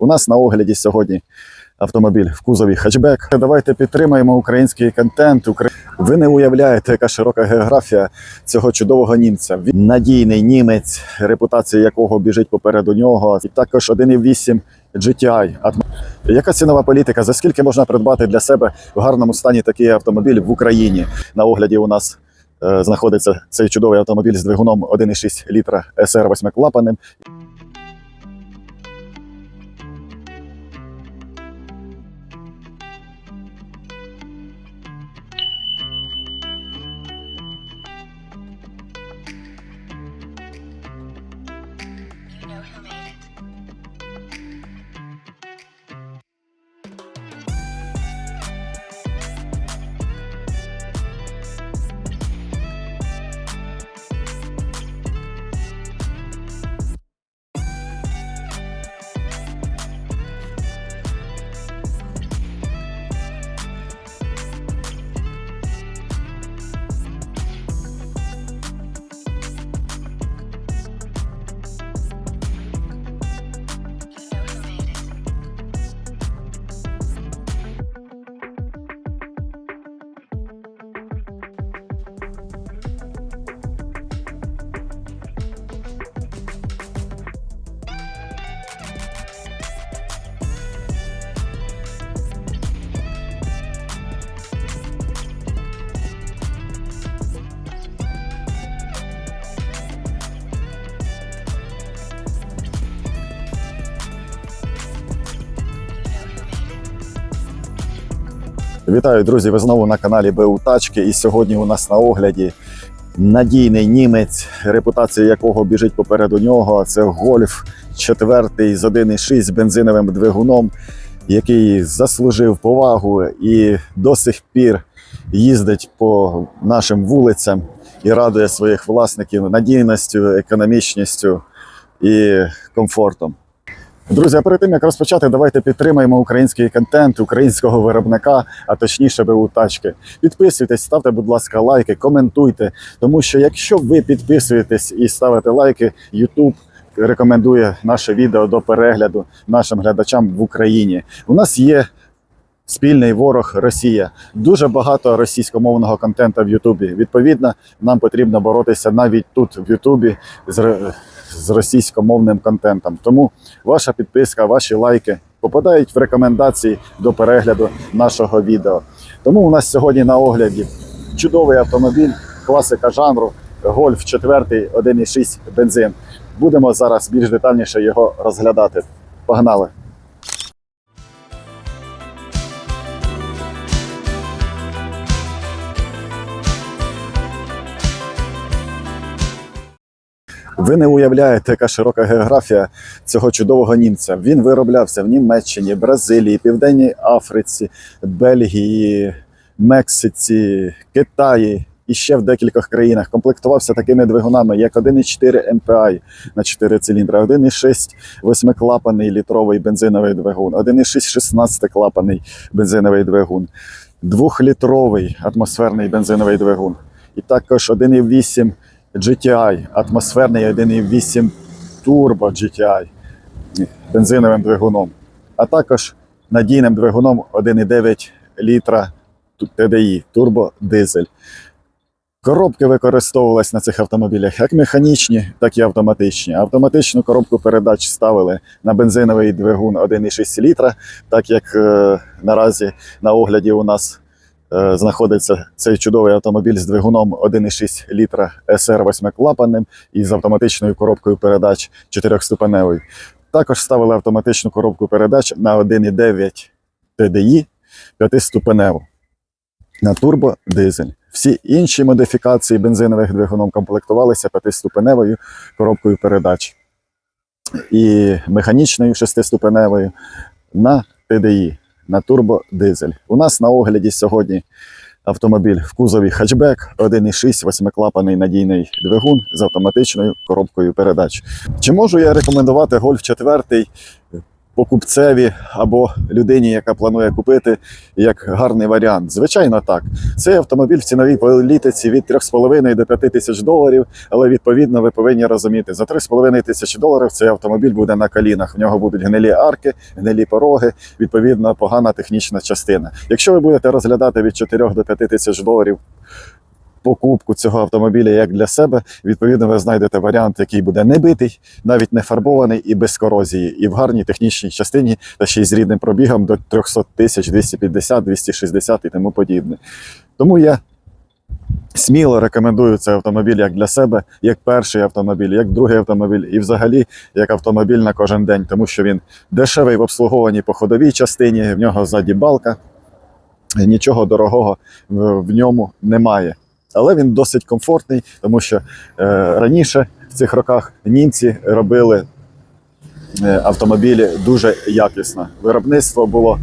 У нас на огляді сьогодні автомобіль в кузові хетчбек. Давайте підтримаємо український контент. Ви не уявляєте, яка широка географія цього чудового німця. Він надійний німець, репутація якого біжить попереду нього. І також 1.8 GTI. Яка цінова політика? За скільки можна придбати для себе в гарному стані такий автомобіль в Україні? На огляді у нас е, знаходиться цей чудовий автомобіль з двигуном 1,6 літра SR 8 клапаним. Вітаю, друзі! Ви знову на каналі БУ Тачки. І сьогодні у нас на огляді надійний німець, репутація якого біжить попереду нього. Це гольф 4 з 1,6 з бензиновим двигуном, який заслужив повагу і до сих пір їздить по нашим вулицям і радує своїх власників надійністю, економічністю і комфортом. Друзі, а перед тим як розпочати, давайте підтримаємо український контент українського виробника, а точніше БУ тачки. Підписуйтесь, ставте, будь ласка, лайки, коментуйте. Тому що якщо ви підписуєтесь і ставите лайки, YouTube рекомендує наше відео до перегляду нашим глядачам в Україні. У нас є спільний ворог Росія. Дуже багато російськомовного контенту в Ютубі. Відповідно, нам потрібно боротися навіть тут, в Ютубі, з, з російськомовним контентом. Тому ваша підписка, ваші лайки попадають в рекомендації до перегляду нашого відео. Тому у нас сьогодні на огляді чудовий автомобіль, класика жанру Golf 4 1.6 бензин. Будемо зараз більш детальніше його розглядати. Погнали! Ви не уявляєте, яка широка географія цього чудового німця. Він вироблявся в Німеччині, Бразилії, Південній Африці, Бельгії, Мексиці, Китаї і ще в декількох країнах. Комплектувався такими двигунами, як 1,4 MPI на 4 циліндри, 1,6 восьмиклапаний літровий бензиновий двигун, 1,6 16 клапаний бензиновий двигун, двохлітровий атмосферний бензиновий двигун. І також 1,8 GTI, атмосферний 1.8 Turbo GTI бензиновим двигуном, а також надійним двигуном 1,9 літра TDI, турбодизель. Коробки використовувались на цих автомобілях як механічні, так і автоматичні. Автоматичну коробку передач ставили на бензиновий двигун 1,6 літра, так як е, наразі на огляді у нас знаходиться цей чудовий автомобіль з двигуном 1,6 літра SR 8 клапанним і з автоматичною коробкою передач 4-ступеневою. Також ставили автоматичну коробку передач на 1,9 TDI 5-ступеневу на турбодизель. Всі інші модифікації бензинових двигуном комплектувалися 5-ступеневою коробкою передач і механічною 6-ступеневою на TDI на турбодизель. У нас на огляді сьогодні автомобіль в кузові хатчбек, 1,6 восьмиклапаний надійний двигун з автоматичною коробкою передач. Чи можу я рекомендувати Golf 4 покупцеві або людині, яка планує купити, як гарний варіант. Звичайно, так. Цей автомобіль в ціновій політиці від 3,5 до 5 тисяч доларів, але відповідно ви повинні розуміти, за 3,5 тисячі доларів цей автомобіль буде на колінах. В нього будуть гнилі арки, гнилі пороги, відповідно, погана технічна частина. Якщо ви будете розглядати від 4 до 5 тисяч доларів покупку цього автомобіля як для себе, відповідно, ви знайдете варіант, який буде не битий, навіть не фарбований і без корозії, і в гарній технічній частині, та ще й з рідним пробігом до 300 тисяч, 250, 260 і тому подібне. Тому я сміло рекомендую цей автомобіль як для себе, як перший автомобіль, як другий автомобіль, і взагалі як автомобіль на кожен день, тому що він дешевий в обслуговуванні по ходовій частині, в нього ззаді балка, нічого дорогого в ньому немає. Але він досить комфортний, тому що е, раніше в цих роках німці робили е, автомобілі дуже якісно. Виробництво було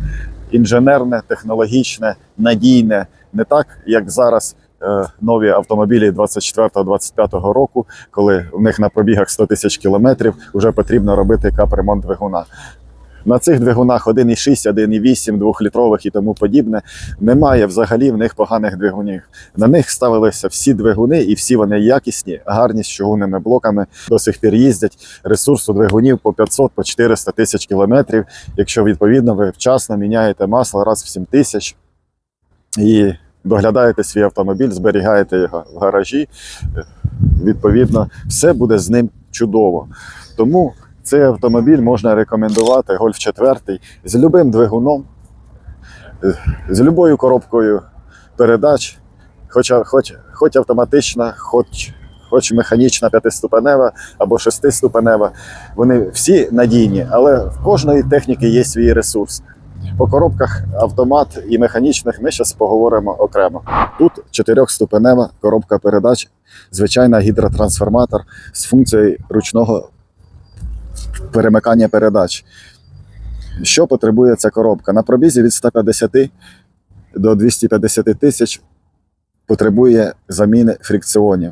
інженерне, технологічне, надійне, не так, як зараз. е, Нові автомобілі 24-25 року, коли в них на пробігах 100 тисяч кілометрів, вже потрібно робити капремонт двигуна. На цих двигунах 1,6, 1,8, 2-літрових і тому подібне, немає взагалі в них поганих двигунів. На них ставилися всі двигуни, і всі вони якісні, гарні з чугунними блоками. До сих пір їздять. Ресурс у двигунів по 500 по 400 тисяч кілометрів. Якщо відповідно ви вчасно міняєте масло раз в 7 тисяч і доглядаєте свій автомобіль, зберігаєте його в гаражі, відповідно, все буде з ним чудово. Тому цей автомобіль можна рекомендувати Гольф 4 з любим двигуном, з любою коробкою передач, хоч, хоч, хоч автоматична, хоч, хоч механічна п'ятиступенева або шестиступенева. Вони всі надійні, але в кожної техніки є свій ресурс. По коробках автомат і механічних ми зараз поговоримо окремо. Тут чотирьохступенева коробка передач, звичайна гідротрансформатор з функцією ручного перемикання передач. Що потребує ця коробка? На пробізі від 150 до 250 тисяч потребує заміни фрикціонів.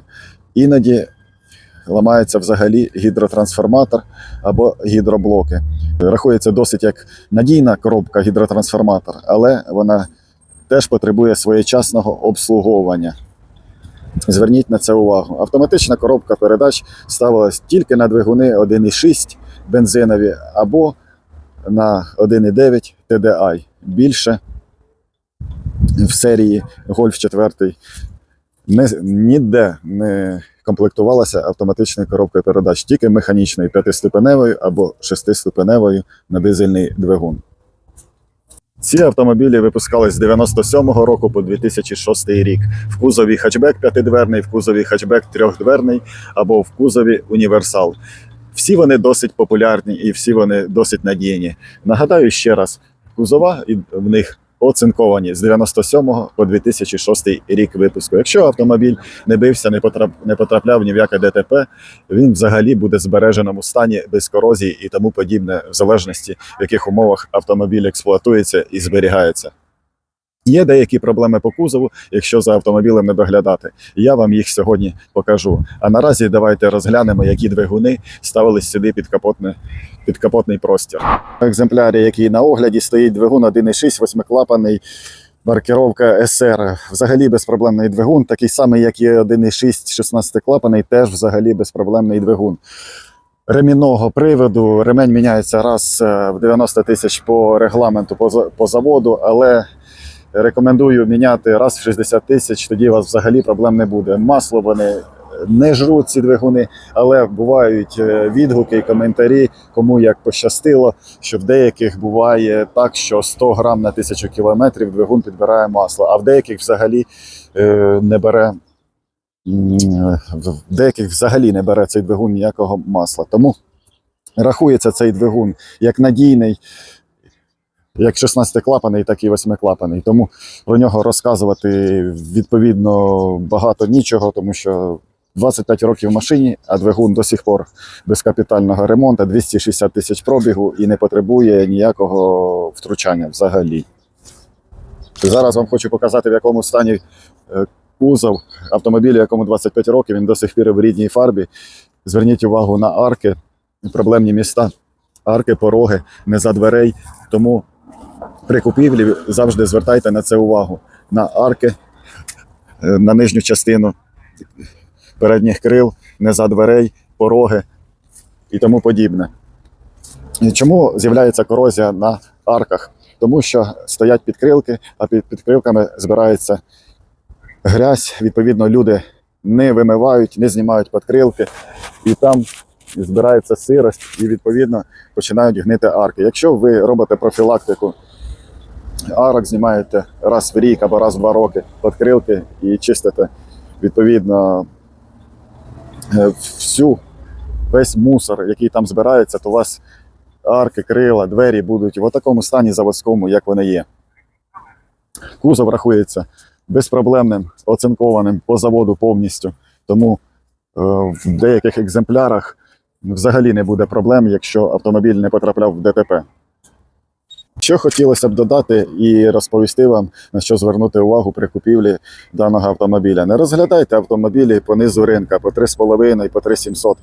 Іноді ламається взагалі гідротрансформатор або гідроблоки. Рахується досить як надійна коробка гідротрансформатор, але вона теж потребує своєчасного обслуговування. Зверніть на це увагу. Автоматична коробка передач ставилась тільки на двигуни 1,6 бензинові або на 1,9 TDI. Більше в серії Golf 4 не, ніде не комплектувалася автоматичною коробкою передач, тільки механічною п'ятиступеневою або шестиступеневою на дизельний двигун. Ці автомобілі випускались з 97-го року по 2006 рік. В кузові хатчбек п'ятидверний, в кузові хатчбек трьохдверний або в кузові універсал. Всі вони досить популярні і всі вони досить надійні. Нагадаю ще раз, кузова в них оцинковані з 97 по 2006 рік випуску. Якщо автомобіль не бився, не потрапляв ні в яке ДТП, він взагалі буде в збереженому стані без корозії і тому подібне, в залежності в яких умовах автомобіль експлуатується і зберігається. Є деякі проблеми по кузову, якщо за автомобілем не доглядати. Я вам їх сьогодні покажу. А наразі давайте розглянемо, які двигуни ставились сюди під капотне, під капотний простір. В екземплярі, який на огляді, стоїть двигун 1,6 восьмиклапаний. Маркировка SR. Взагалі безпроблемний двигун, такий самий, як і 1,6 16-клапаний, теж взагалі безпроблемний двигун. Ремінного приводу. Ремень міняється раз е, в 90 тисяч по регламенту по заводу, але рекомендую міняти раз в 60 тисяч, тоді у вас взагалі проблем не буде. Масло вони не жруть ці двигуни, але бувають е, відгуки і коментарі, кому як пощастило, що в деяких буває так, що 100 грам на тисячу кілометрів двигун підбирає масло, а в деяких взагалі е, не бере. В деяких взагалі не бере цей двигун ніякого масла. Тому рахується цей двигун як надійний, як 16-клапаний, так і 8-клапаний. Тому про нього розказувати відповідно багато нічого, тому що 25 років в машині, а двигун до сих пор без капітального ремонту, 260 тисяч пробігу і не потребує ніякого втручання взагалі. Зараз вам хочу показати, в якому стані е, кузов автомобіля, якому 25 років, він до сих пір в рідній фарбі. Зверніть увагу на арки, проблемні міста арки, пороги, не за дверей. Тому при купівлі завжди звертайте на це увагу. На арки, е, на нижню частину передніх крил, не за дверей, пороги і тому подібне. Чому з'являється корозія на арках? Тому що стоять підкрилки, а під підкрилками збирається грязь. Відповідно, люди не вимивають, не знімають підкрилки, і там збирається сирость, і відповідно починають гнити арки. Якщо ви робите профілактику арок, знімаєте раз в рік або раз в два роки підкрилки і чистите відповідно е, всю весь мусор, який там збирається, то у вас арки, крила, двері будуть в такому стані заводському, як вони є. Кузов рахується безпроблемним, оцинкованим по заводу повністю. Тому е, в деяких екземплярах взагалі не буде проблем, якщо автомобіль не потрапляв в ДТП. Що хотілося б додати і розповісти вам, на що звернути увагу при купівлі даного автомобіля. Не розглядайте автомобілі по низу ринка по 3,5, по 3,700.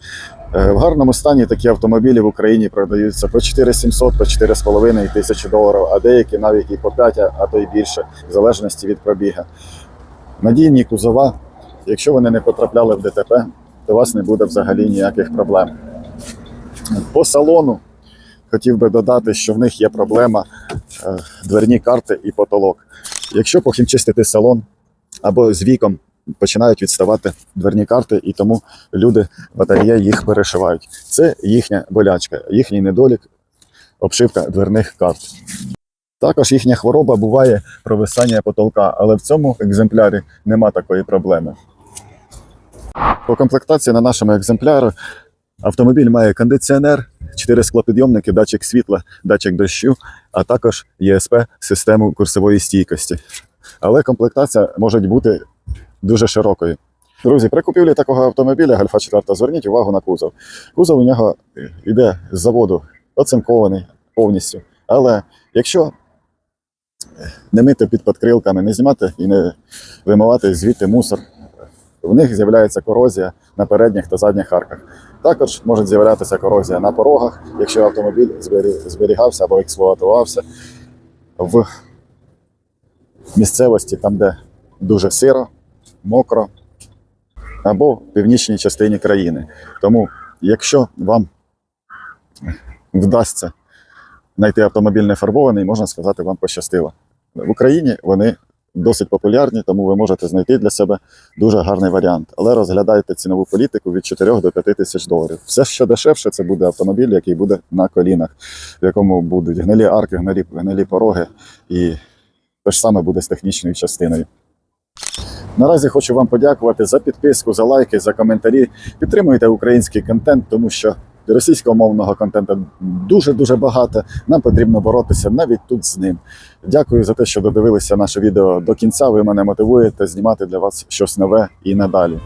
Е, В гарному стані такі автомобілі в Україні продаються по 4700, по 4,5 тисячі доларів, а деякі навіть і по 5, а то й більше, в залежності від пробіга. Надійні кузова, якщо вони не потрапляли в ДТП, то у вас не буде взагалі ніяких проблем. По салону хотів би додати, що в них є проблема е, дверні карти і потолок. Якщо похімчистити салон або з віком починають відставати дверні карти, і тому люди батарея їх перешивають. Це їхня болячка, їхній недолік, обшивка дверних карт. Також їхня хвороба буває провисання потолка, але в цьому екземплярі нема такої проблеми. По комплектації на нашому екземплярі автомобіль має кондиціонер, 4 склопідйомники, датчик світла, датчик дощу, а також ЄСП систему курсової стійкості. Але комплектація може бути дуже широкою. Друзі, при купівлі такого автомобіля Гольфа 4 зверніть увагу на кузов. Кузов у нього йде з заводу оцинкований повністю. Але якщо не мити під подкрилками, не знімати і не вимивати звідти мусор, в них з'являється корозія на передніх та задніх арках. Також може з'являтися корозія на порогах, якщо автомобіль зберігався або експлуатувався в місцевості, там, де дуже сиро, мокро, або в північній частині країни. Тому, якщо вам вдасться знайти автомобіль не фарбований, можна сказати, вам пощастило. В Україні вони досить популярні, тому ви можете знайти для себе дуже гарний варіант. Але розглядайте цінову політику від 4 до 5 тисяч доларів. Все, що дешевше, це буде автомобіль, який буде на колінах, в якому будуть гнилі арки, гнилі, гнилі пороги, і те ж саме буде з технічною частиною. Наразі хочу вам подякувати за підписку, за лайки, за коментарі. Підтримуйте український контент, тому що російськомовного контенту дуже дуже багато. Нам потрібно боротися навіть тут з ним. Дякую за те, що додивилися наше відео до кінця. Ви мене мотивуєте знімати для вас щось нове і надалі.